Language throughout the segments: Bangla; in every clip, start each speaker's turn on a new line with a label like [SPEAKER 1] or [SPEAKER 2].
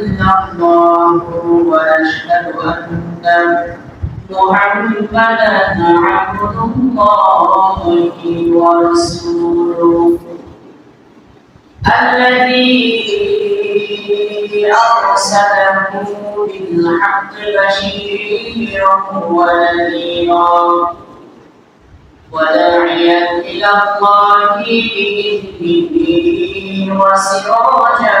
[SPEAKER 1] إلا الله ونشهد أن محمدا عبد الله ورسوله. الذي أرسله بالحق بشيرا ونذيرا. وداعيا إلى الله بإذنه وسراجا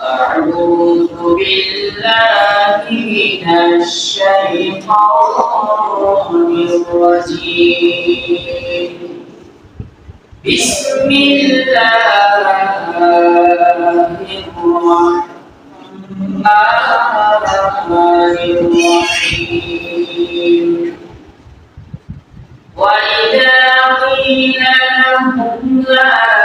[SPEAKER 1] أعوذ بالله من الشيطان الرجيم بسم الله الرحمن الرحيم وإذا قيل لهم لا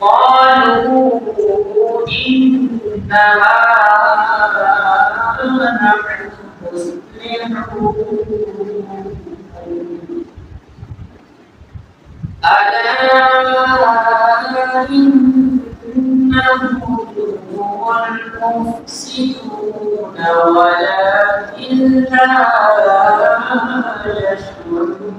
[SPEAKER 1] قالوا إنما نحن مصلحون ألا إنهم هم المفسدون ولكن لا يشعرون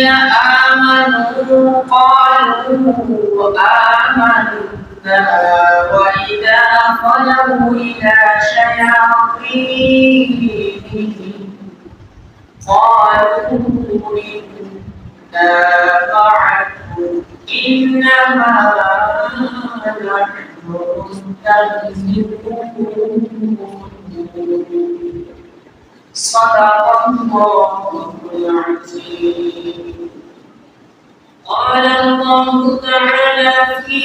[SPEAKER 1] الذين آمنوا قالوا آمنا وإذا خلوا إلى شياطينهم قالوا إنا معكم إنما نحن مستهزئون صدق الله العظيم قال الله تعالى في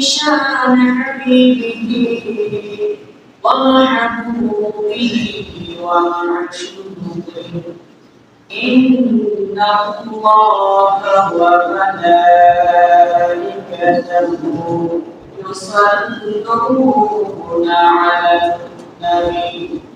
[SPEAKER 1] شان حبيبه وارحموا به وارحموا إن الله وملائكته يصلون على النبي.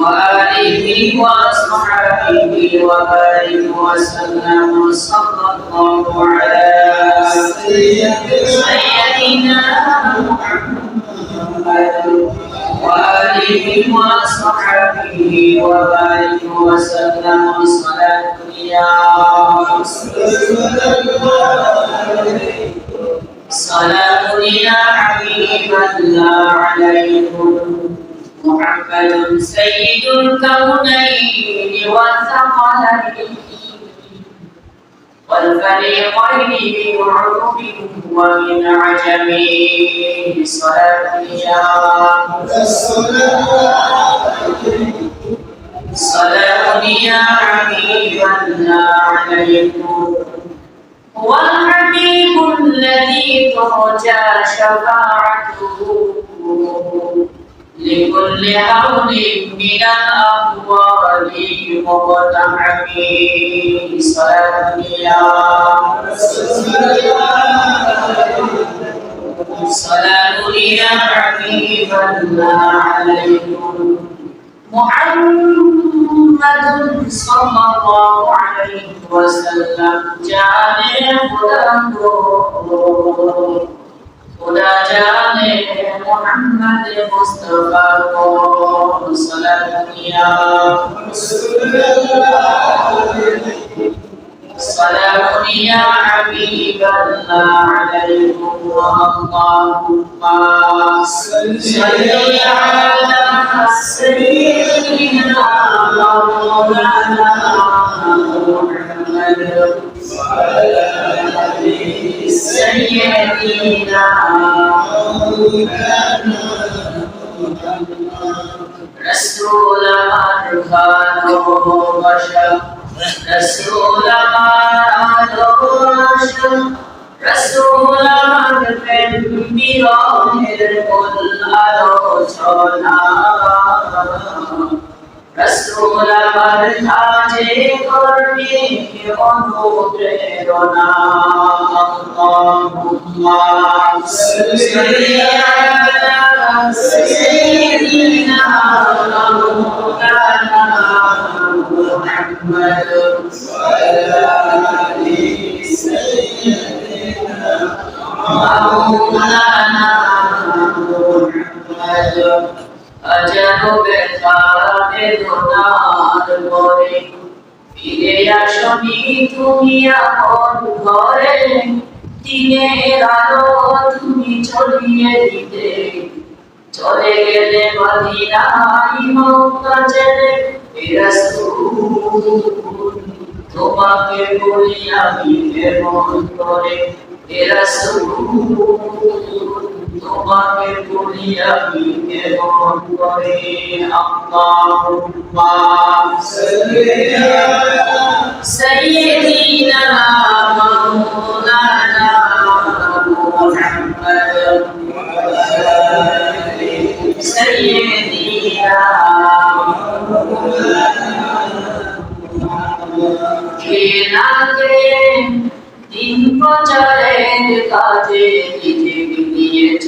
[SPEAKER 1] وآله وأصحابه وبارك وسلم صلى الله على سيدنا محمد وآله وصحبه وبارك وسلم. صلاة يا صلاة يا حبيب الله عليكم. محمد سيد الكونين والثقلين والفريقين من عرب ومن عجم صلاة يا صلاة يا حبيب الله عليكم. هو الحبيب الذي ترجى شفاعته. لكل هول من الأقوال صلاة يا صلاة يا حبيب الله عليكم. محمد صلى الله عليه وسلم. جامع خدا خدا جامع محمد مصطفى کو صلاة کیا سلام يا حبيب الله عليكم اللهم صل على سيدنا مولانا محمد وعلى آله سيدنا رسول من كانوا بشر رسول من রসুল আমার প্রেম বিরহের কোন আলোচনা রসুল আমার কাজে করবে অনুপ্রেরণা আল্লাহুম্মা সাল্লি আলা সাইয়্যিদিনা মাওলানা মুহাম্মদ মাওলানা মুহাম্মদ অজর ব্যথা বেদনার পরে ফিরে আসনি তুমি চলে গেলে তোমাকে বলি আমি কেমন করে? তোমাকে বলি আমি মন করে আল্লাহুম্মা সাইয়্যিদিনা মাওলানা প্রচারের কাজে নিজেকে নিয়েছ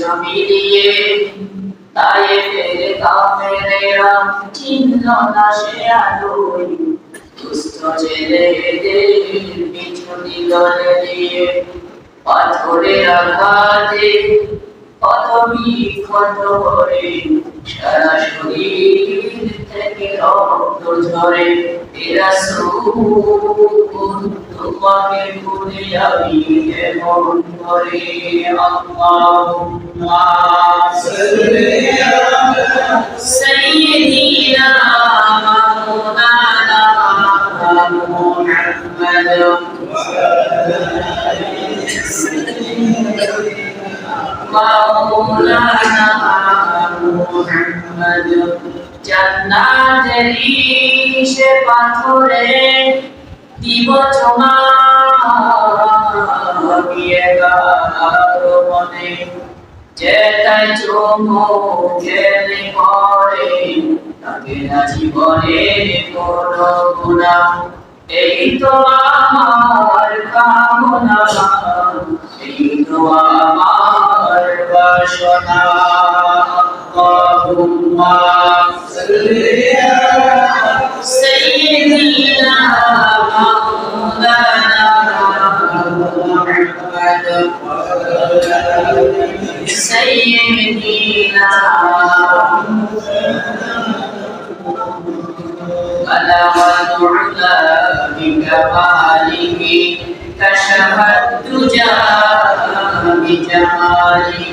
[SPEAKER 1] তাই ফেরে কাফেরেরা চিহ্ন না সে আলোয় দুস্থ ছেলেদের পিছু দিগলে দিয়ে পাথরের আঘাতে কত বিক্ষত করে সারা শরীর থেকে রক্ত ঝরে এরা তোমাকে ভুলে আমি কেমন করে? আল্লাহুম্মা সাইয়্যিদিনা মাওলানা মুহাম্মদ মাওলানা মুহাম্মদ। জান্নাতেরই সে পাথরে দিব জমা বিয়ে গারো মনে যেটাই চমো খেলে পড়ে তাকে না জীবনে কোনো গুণা এই তো আমার কামনা এই তো আমার বাসনা اللهم صل على سيدنا مولانا سيدنا بلغت علا بكماله كشفت دجى بجماله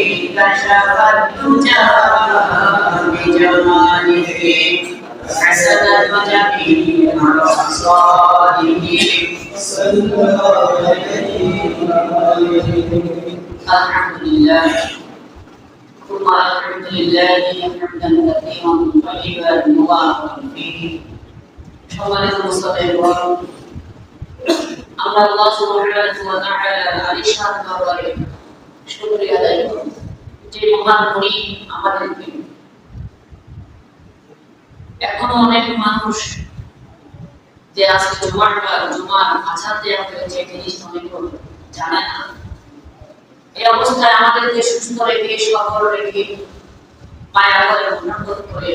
[SPEAKER 1] كشف الدجى بجماله حسنت جميع خصاله الحمد لله ثم الحمد لله حمدا كثيرا طيبا مباركا فيه সম্মানিত মুস্তাফা ইব্রাহিম আমরা আল্লাহ সুবহানাহু ওয়া তাআলার আলিশান দরবারে শুকরিয়া আদায় করি যে মহান মুনি আমাদেরকে এখনও অনেক মানুষ যে আজকে জুমাটা জুমার আজান দেওয়া হয়েছে জিনিস অনেক জানে না। এই অবস্থায় আমাদেরকে সুস্থ রেখে সফল রেখে মায়া করে মনোনয়ন করে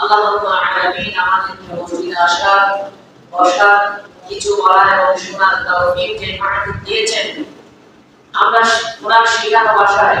[SPEAKER 1] আল্লাহ আলামিন আমাদেরকে মসজিদে আসা বসা কিছু বলা এবং শোনার দিয়েছেন। আমরা ওনার শেখানো ভাষায়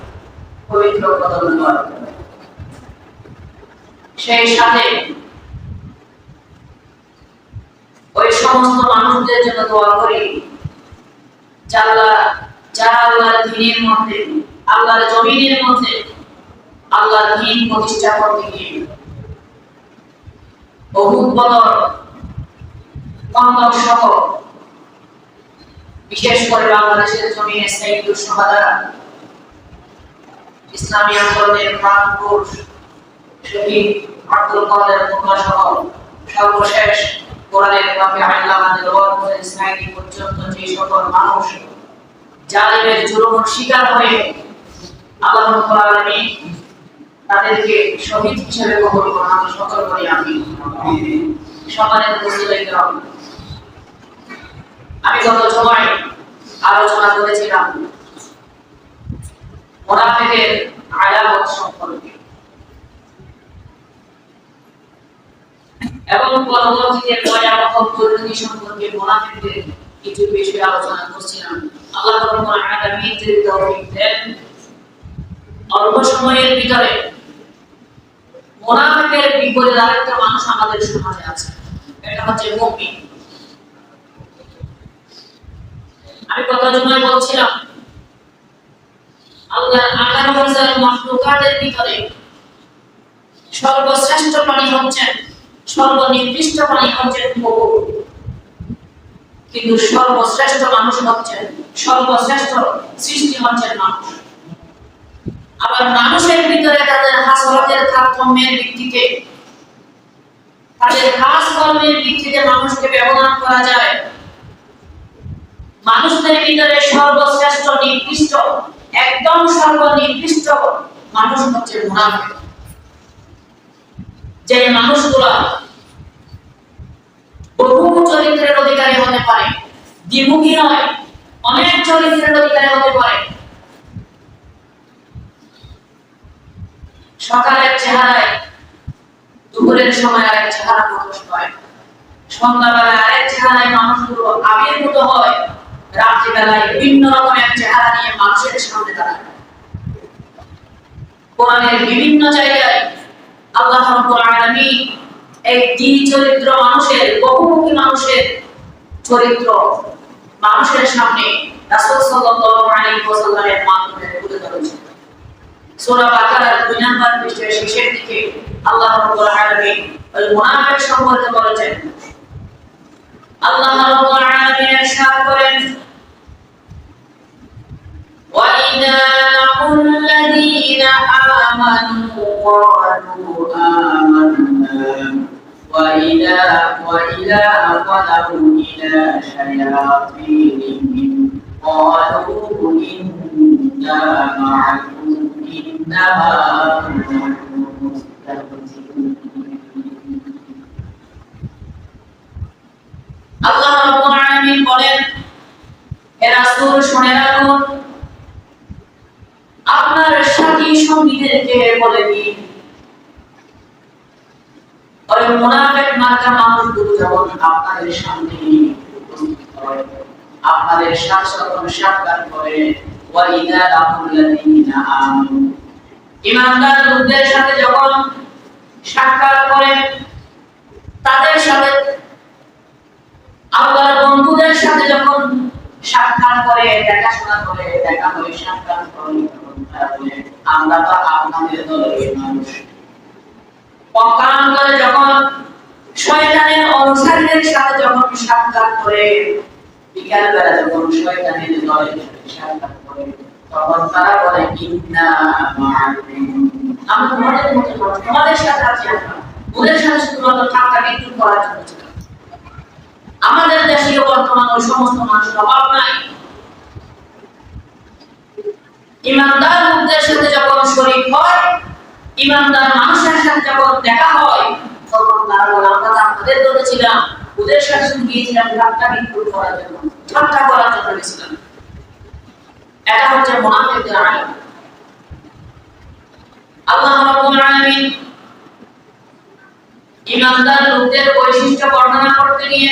[SPEAKER 1] পবিত্র মুবারক সেই সাথে ওই সমস্ত মানুষদের জন্য দোয়া করি যারা আল্লাহর দিনের মধ্যে, আল্লাহর জমিনের মধ্যে, আল্লাহর দিন প্রতিষ্ঠা করতে গিয়ে। বহুত বদর সহ, বিশেষ করে বাংলাদেশের সাইদুর সহাদা ইসলামী আন্দোলনের শহীদ আব্দুল কাদের সহ সর্বশেষ কোরআনের ইসমাইলি পর্যন্ত যে সকল মানুষ জালিমের শিকার হয়ে আল্লাহ আলামিন তাদেরকে শহীদ হিসেবে কবুল আমি সকল করি আমি সম্মানিত মুসলিম আমি গত সময় আলোচনা করেছিলাম এবং পরবর্তীতে ভয়াবহ পরিণতি সম্পর্কে কিছু আলোচনা করছিলাম। আল্লাহ তৌফিক দেন, অল্প সময়ের ভিতরে মোনাফিকের বিপরীত আরেকটা মানুষ আমাদের সমাজে আছে। এটা হচ্ছে মুমিন। আমি কথা জমায় বলছিলাম? আল্লাহ আঠারো হাজার মাহলুকাতের ভিতরে সর্বশ্রেষ্ঠ প্রাণী হচ্ছেন, সর্বনিকৃষ্ট প্রাণী হচ্ছেন কুকুর কিন্তু সর্বশ্রেষ্ঠ মানুষ হচ্ছেন, সর্বশ্রেষ্ঠ সৃষ্টি হচ্ছেন মানুষ। আবার মানুষের ভিতরে তাদের হাসরতের তারতম্যের ভিত্তিতে, তাদের কাজ কর্মের ভিত্তিতে মানুষকে ব্যবহার করা যায়। মানুষদের ভিতরে সর্বশ্রেষ্ঠ নির্দিষ্ট একদম সর্বনির্দিষ্ট মানুষ হচ্ছে মুনাফিক। যে মানুষগুলা বহু চরিত্রের অধিকারী হতে পারে, দ্বিমুখী নয়, অনেক চরিত্রের অধিকারী হতে পারে। সকালের চেহারায়, দুপুরের সময় আরেক চেহারা প্রকাশ পায় সন্ধ্যাবেলায় আরেক চেহারায় মানুষগুলো আবির্ভূত হয়। রাত্রিবেলায় বিভিন্ন রকমের চেহারা নিয়ে মানুষের সামনে দাঁড়ায়। কোরআনের বিভিন্ন জায়গায় আল্লাহ রাব্বুল এই দ্বি চরিত্র মানুষের, বহুমুখী মানুষের চরিত্র মানুষের সামনে রাসূল সাল্লাল্লাহু আলাইহি ওয়াসাল্লামের মাধ্যমে তুলে ধরেছেন সূরা বাকারার 2 নম্বর পৃষ্ঠার শেষের দিকে আল্লাহ রাব্বুল আলামিন ওই মুনাফিক সম্পর্কে বলেছেন আল্লাহ রাব্বুল আলামিন ارشاد করেন وَإِذَا لَقُوا الَّذِينَ آمَنُوا قَالُوا آمَنَّا وَإِذَا وَإِذَا خَلَوْا إِلَى شَيَاطِينِهِمْ قَالُوا إِنَّا مَعَكُمْ إِنَّمَا نَحْنُ আল্লাহ রাব্বুল আলামিন বলেন, হে রাসূল, শুনে রাখুন আপনার সাথী সঙ্গীদেরকে বলে দিন। ওই মুনাফিক মার্কা মানুষগুলো যখন আপনাদের সামনে আপনাদের সাথে সাক্ষাৎ করে, ওয়াইদা লাকুল্লাযীনা আমানু। ইমানদার লোকদের সাথে যখন সাক্ষাৎ করে, তাদের সাথে আল্লাহর বন্ধুদের সাথে যখন সাক্ষাৎ করে, দেখাশোনা করে, দেখা হয় সাক্ষাৎ করে আমরা তো আপনাদের দলের মানুষ। যখন শয়তানের অনুসারীদের সাথে যখন সাক্ষাৎ করে যখন শয়তানের দলের সাথে সাক্ষাৎ করে, তখন তারা বলে মাআকুম। আমরা তোমাদের তোমাদের সাথে আছি আমরা। ওদের সাথে শুধুমাত্র করার জন্য। আমাদের দেশে বর্তমান ওই সমস্ত মানুষের অভাব নাই। ইমানদার লোকদের সাথে যখন শরীর হয়, ইমানদার মানুষের সাথে যখন দেখা হয়, তখন তারা আমরা আপনাদের ছিলাম, ওদের সাথে গিয়েছিলাম ঠাট্টা বিদ্রুপ করার জন্য ঠাট্টা করার জন্য গেছিলাম এটা হচ্ছে আইন। আল্লাহ ইমানদার লোকদের বৈশিষ্ট্য বর্ণনা করতে গিয়ে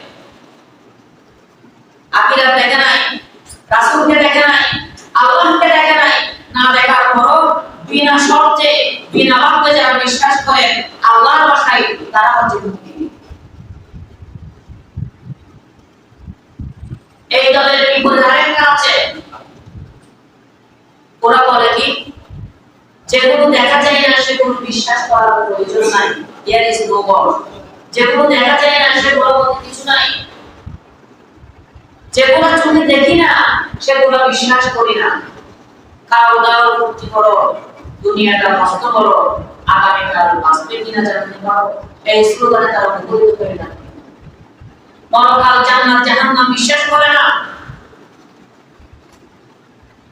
[SPEAKER 1] আখিরাত দেখে নাই, রাসূলকে দেখে নাই, আল্লাহকে দেখে নাই, না দেখার পরও বিনা শর্তে, বিনা বাক্যে যারা বিশ্বাস করে আল্লাহর ভাষায় তারা হচ্ছে এই দলের বিপরীত আরেকটা আছে। ওরা বলে কি? যেগুলো দেখা যায় না সেগুলো বিশ্বাস করার প্রয়োজন নাই। ইয়ার ইজ নো গড যেগুলো দেখা যায় না সেগুলো কিছু নাই। চোখে দেখি না বিশ্বাস করি না। করো দুনিয়াটা নষ্ট করো আগামীকাল বাঁচবে কিনা জানতে পারো। এই স্লোগানে মুখরিত করে না মরকাল জান্নাত, জাহান্নাম বিশ্বাস করে না।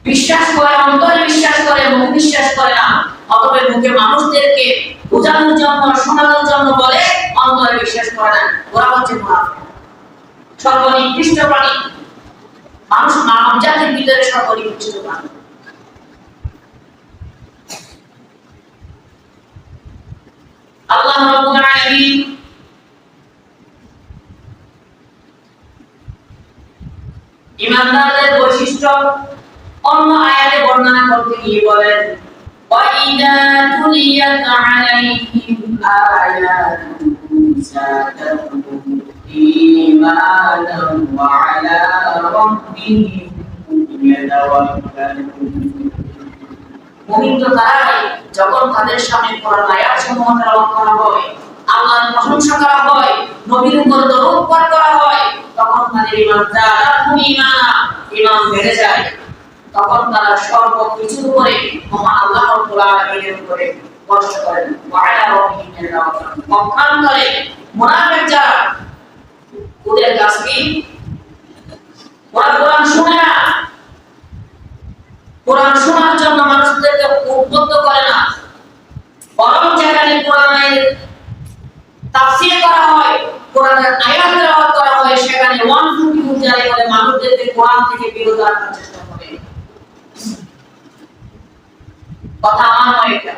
[SPEAKER 1] বিশ্বাস করে, অন্তরে বিশ্বাস করে, মুখ বিশ্বাস করে না। অতএব মুখে মানুষদেরকে বোঝানোর জন্য, শোনানোর জন্য বলে অন্তরে বিশ্বাস করে না। ওরা হচ্ছে মুনাফিক। সর্বনিকৃষ্ট প্রাণী মানুষ মানব জাতির ভিতরে সর্বনিকৃষ্ট প্রাণী আল্লাহ রাব্বুল আলামিন ইমানদারদের বৈশিষ্ট্য অন্য আয়াতে বর্ণনা করতে গিয়ে বলেন وَإِذَا تُلِيَتْ عَلَيْهِمْ آيَاتُهُ زَادَتْهُمْ إِيمَانًا وَعَلَى رَبِّهِمْ يَتَوَكَّلُونَ মুমিন তো তারাই যখন তাদের সামনে কোরআন আয়াত সমূহ তেলাওয়াত করা হয় আল্লাহর প্রশংসা করা হয় নবীর উপর দরুদ পাঠ করা হয় তখন তাদের ঈমান জাদাতুহুম ঈমানা ঈমান বেড়ে যায় তখন তারা সর্বকিছুর উপরে মহান আল্লাহ রাব্বুল আলামিনের উপরে ভরসা করেন ওয়া আলা রাব্বিহিম ইয়াতাওয়াক্কালুন পক্ষান্তরে মুনাফিক যারা ওদের কাজ কি? ওরা কোরআন শুনে না? কোরআন শোনার জন্য মানুষদেরকে উদ্বুদ্ধ করে না। বরং যেখানে কোরআনের তাফসীর করা হয়, কোরআনের আয়াত তেলাওয়াত করা হয়, সেখানে ওয়ান ফুটি জারি করে মানুষদেরকে কোরআন থেকে বিরত রাখার চেষ্টা করে। কথা আমার এটা।